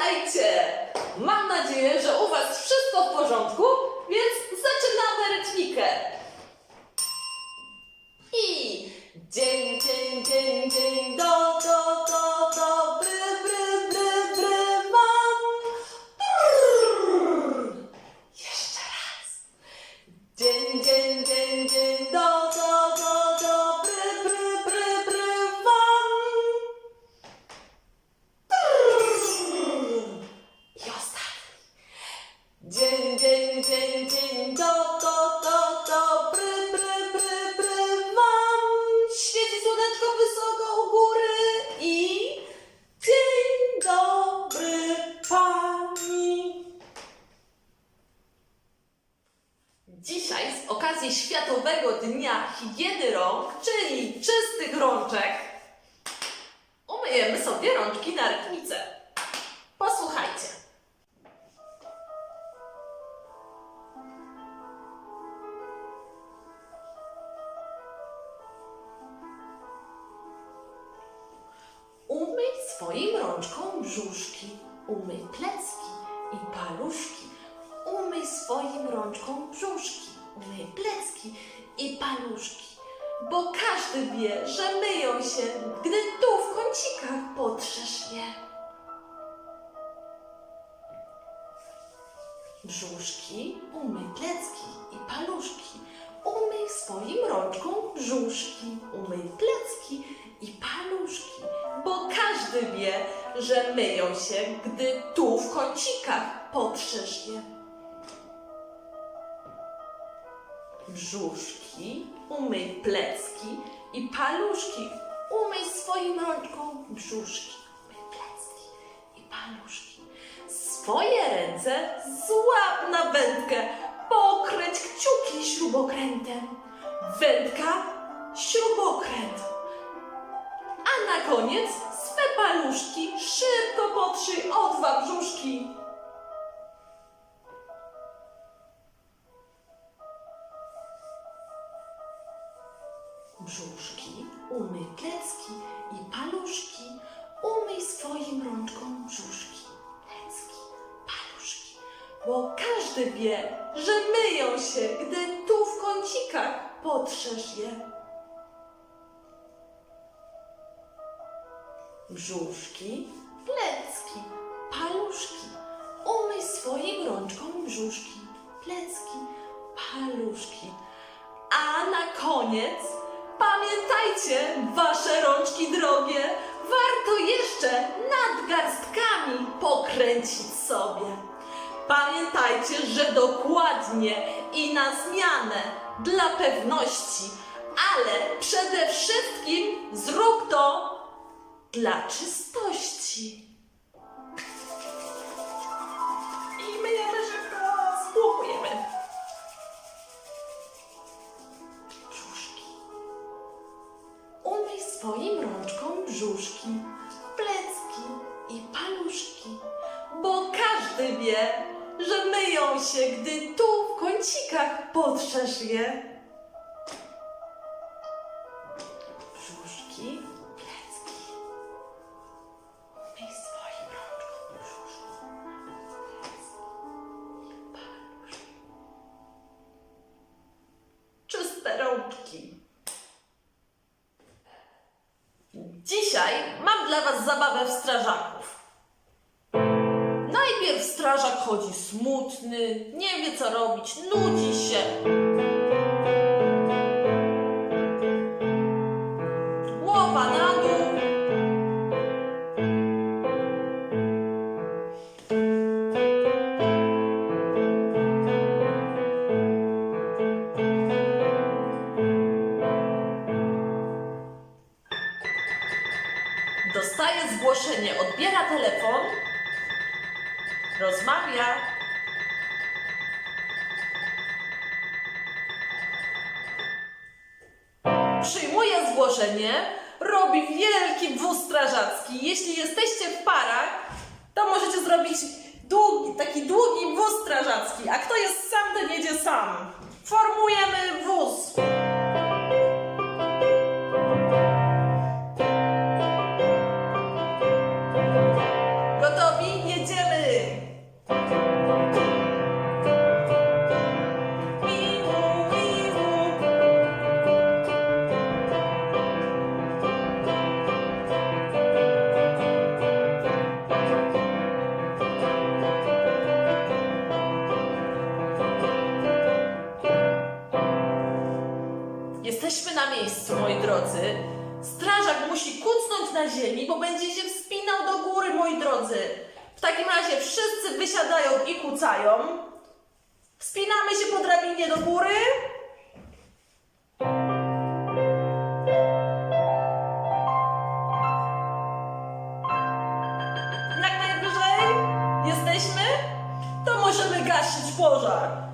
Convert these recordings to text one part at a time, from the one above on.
Witajcie! Mam nadzieję, że u Was wszystko w porządku, więc zaczynamy rytmikę. Okazji Światowego Dnia Higieny Rąk, czyli czystych rączek, umyjemy sobie rączki na Bo każdy wie, że myją się, gdy tu w kącikach potrzesz je. Brzuszki, umyj plecki i paluszki. Umyj swoim rączką brzuszki, umyj plecki i paluszki. Bo każdy wie, że myją się, gdy tu w kącikach potrzesz je. Brzuszki, umyj plecki i paluszki. Umyj swoim rączką brzuszki, umyj plecki i paluszki. Swoje ręce złap na wędkę, pokręć kciuki śrubokrętem. Wędka, śrubokręt. A na koniec swe paluszki szybko potrzyj o dwa. Brzuszki, każdy wie, że myją się, gdy tu w kącikach potrzesz je. Brzuszki, plecki, paluszki. Umyj swoim rączką brzuszki, plecki, paluszki. A na koniec pamiętajcie, wasze rączki drogie, warto jeszcze nadgarstkami pokręcić sobie. Pamiętajcie, że dokładnie i na zmianę dla pewności, ale przede wszystkim zrób to dla czystości. I myjemy szybko, spłukujemy. Brzuszki. Umyj swoim rączką brzuszki, plecki i paluszki, bo każdy wie, że myją się, gdy tu w kącikach potrzesz je. Smutny, nie wie co robić, nudzi się. Głowa na dół. Dostaje zgłoszenie, odbiera telefon, rozmawia. Przyjmuje zgłoszenie, robi wielki wóz strażacki. Jeśli jesteście w parach, to możecie zrobić długi, taki długi wóz strażacki, a kto jest sam, ten jedzie sam. Formujemy wóz. Ziemi, bo będzie się wspinał do góry, moi drodzy. W takim razie wszyscy wysiadają i kucają. Wspinamy się po drabinie do góry. Jak najwyżej jesteśmy, to możemy gasić pożar.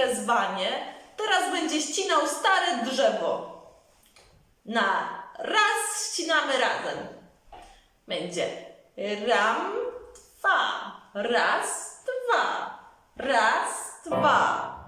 Wezwanie. Teraz będzie ścinał stare drzewo. Na raz ścinamy razem. Będzie ram, dwa, raz, dwa, raz, dwa,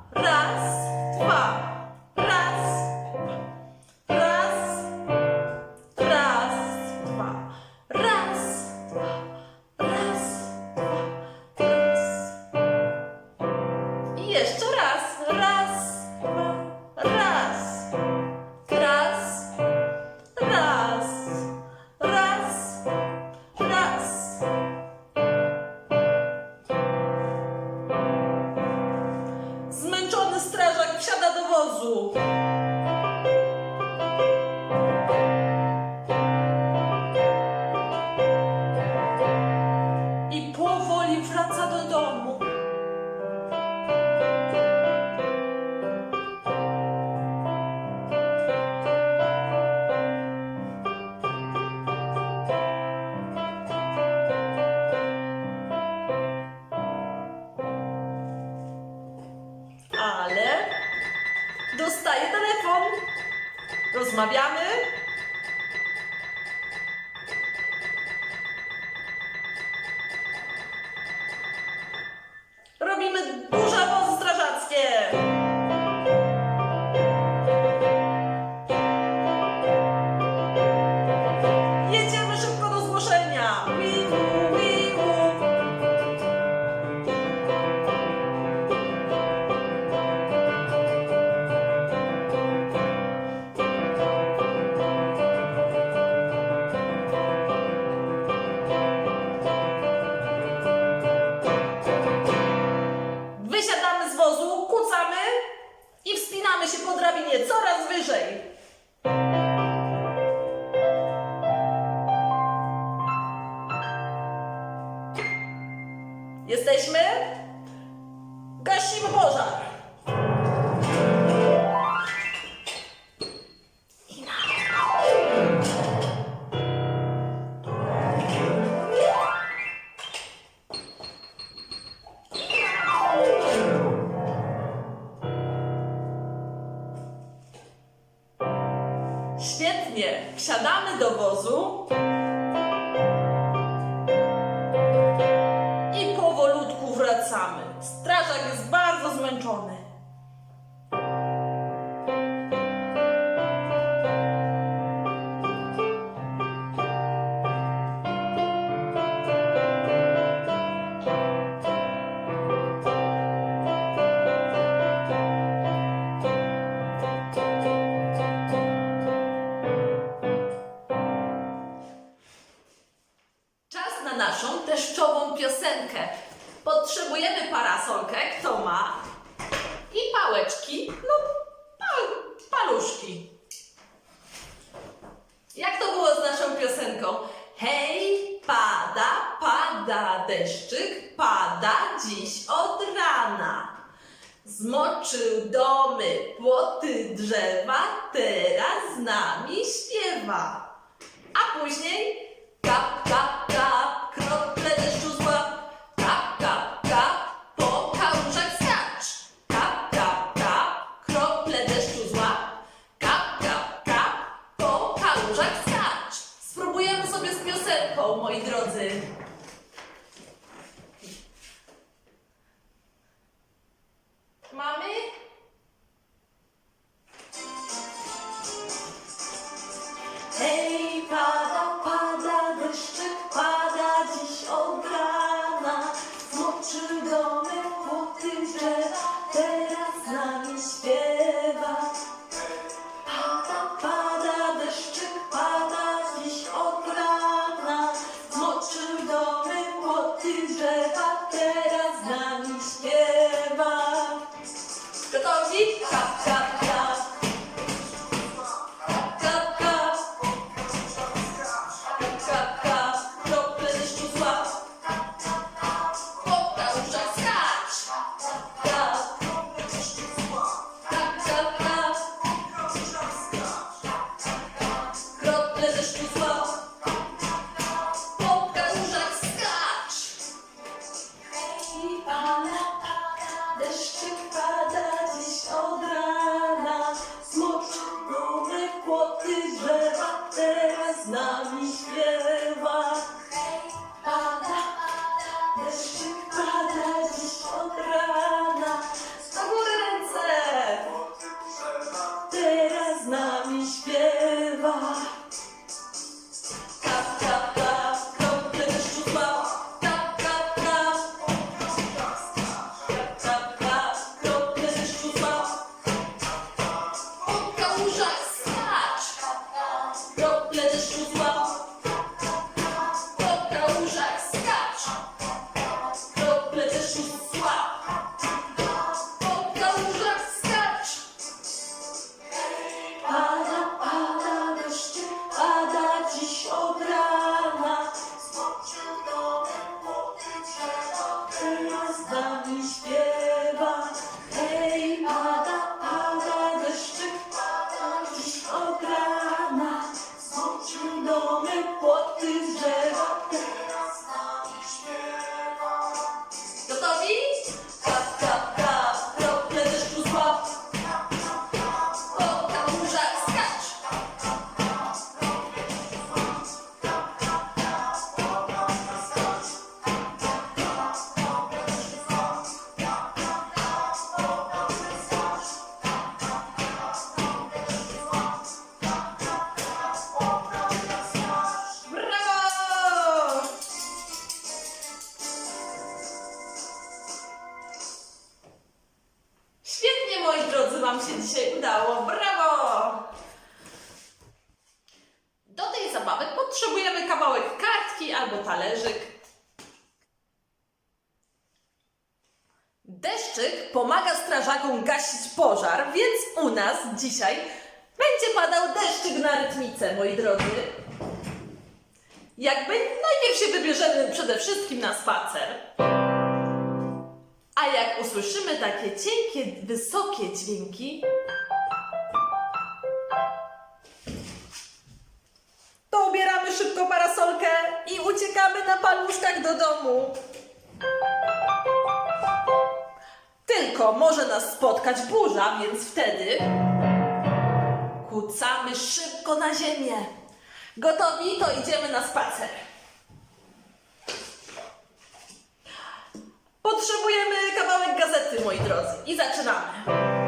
abbiamo Świetnie, wsiadamy do wozu Parasolkę, kto ma, i pałeczki lub pal, paluszki. Jak to było z naszą piosenką? Hej, pada, pada deszczyk, pada dziś od rana. Zmoczył domy, płoty, drzewa, teraz z nami śpiewa. A później kap, kap, Deszczyk pomaga strażakom gasić pożar, więc u nas dzisiaj będzie padał deszczyk na rytmice, moi drodzy. Jakby najpierw się wybierzemy przede wszystkim na spacer. A jak usłyszymy takie cienkie, wysokie dźwięki, to ubieramy szybko parasolkę i uciekamy na paluszkach do domu. Tylko może nas spotkać burza, więc wtedy kucamy szybko na ziemię. Gotowi, to idziemy na spacer. Potrzebujemy kawałek gazety, moi drodzy, i zaczynamy.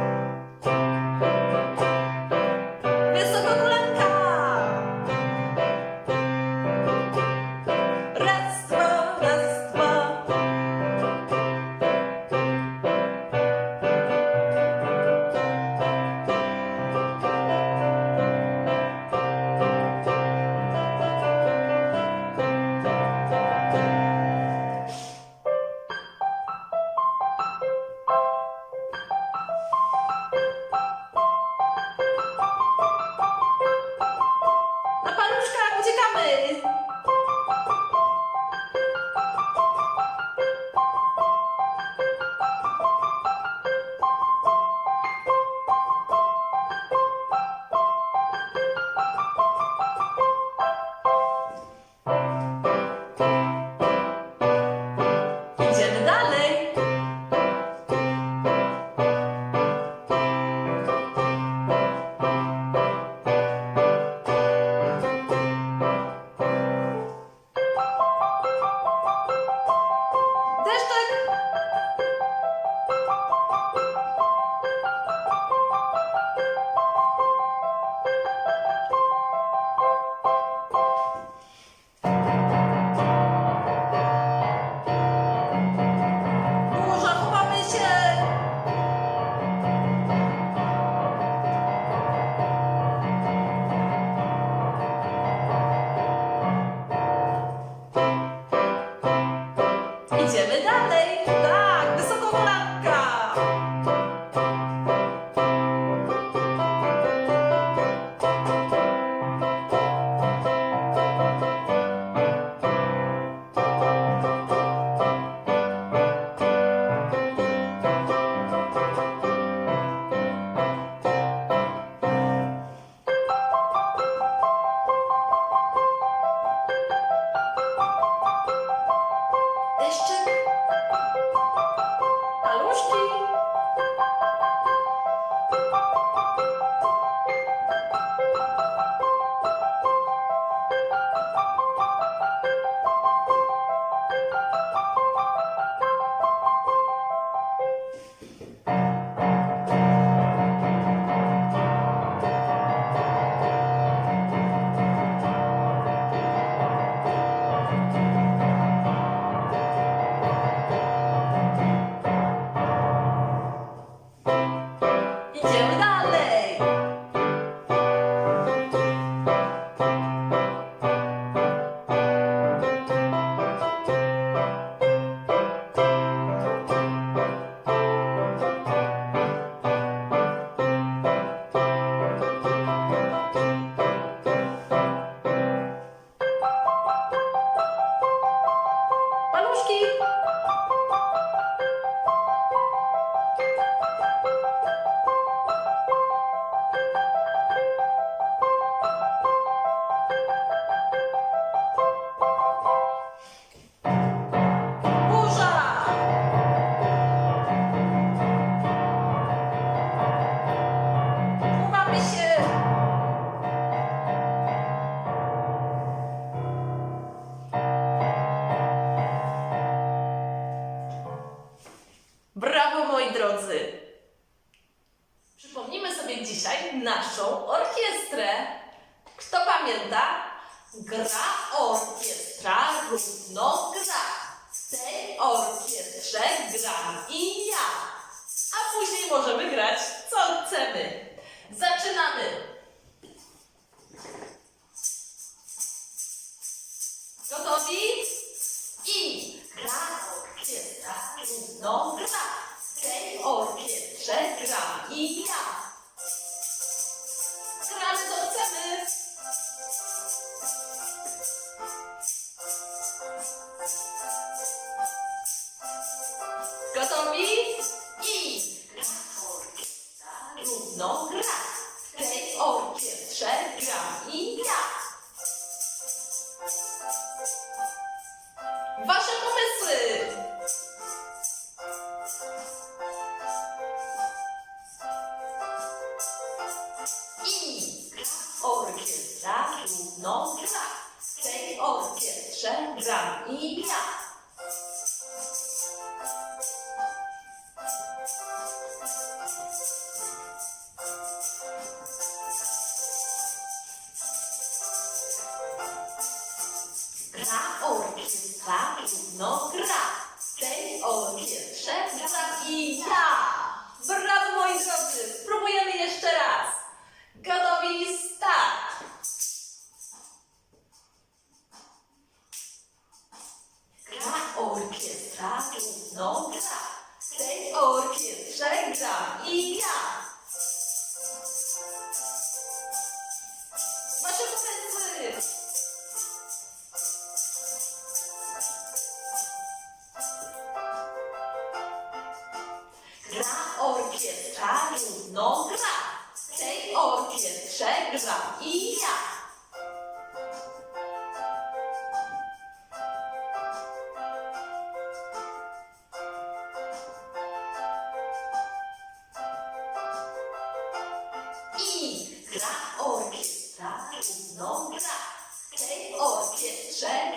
Jeszcze naszą orkiestrę. Kto pamięta? Gra orkiestra równo gra. W tej orkiestrze gram i ja. A później możemy grać co chcemy. Go zombies!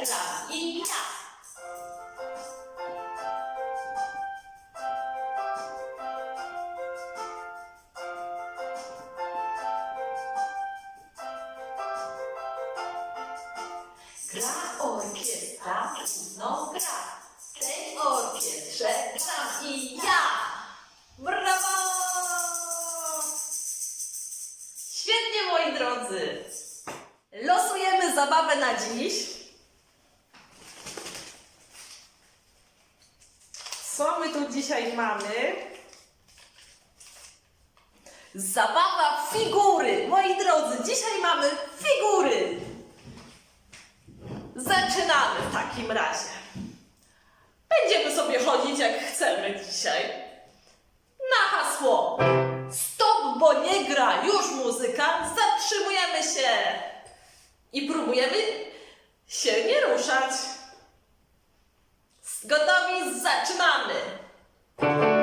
Gracias. Co my tu dzisiaj mamy? Zabawa figury. Moi drodzy, dzisiaj mamy figury. Zaczynamy w takim razie. Będziemy sobie chodzić jak chcemy dzisiaj. Na hasło Stop, bo nie gra już muzyka. Zatrzymujemy się i próbujemy się nie ruszać. Gotowi? Zaczynamy!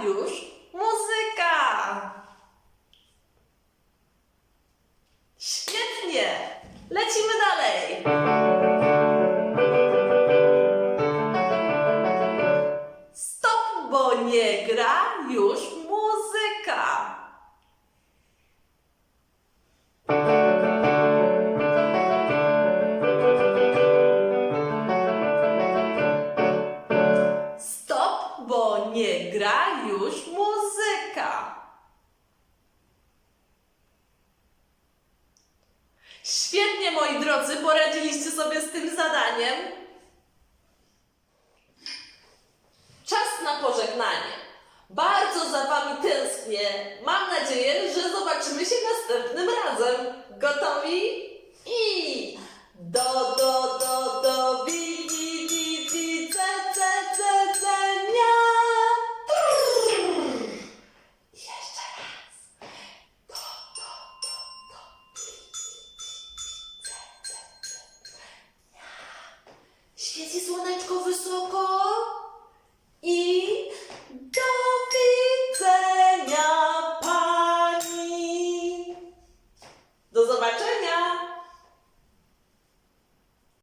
Nie zadaniem. Czas na pożegnanie. Bardzo za Wami tęsknię. Mam nadzieję, że zobaczymy się następnym razem. Gotowi? I do, do, do, do, wi,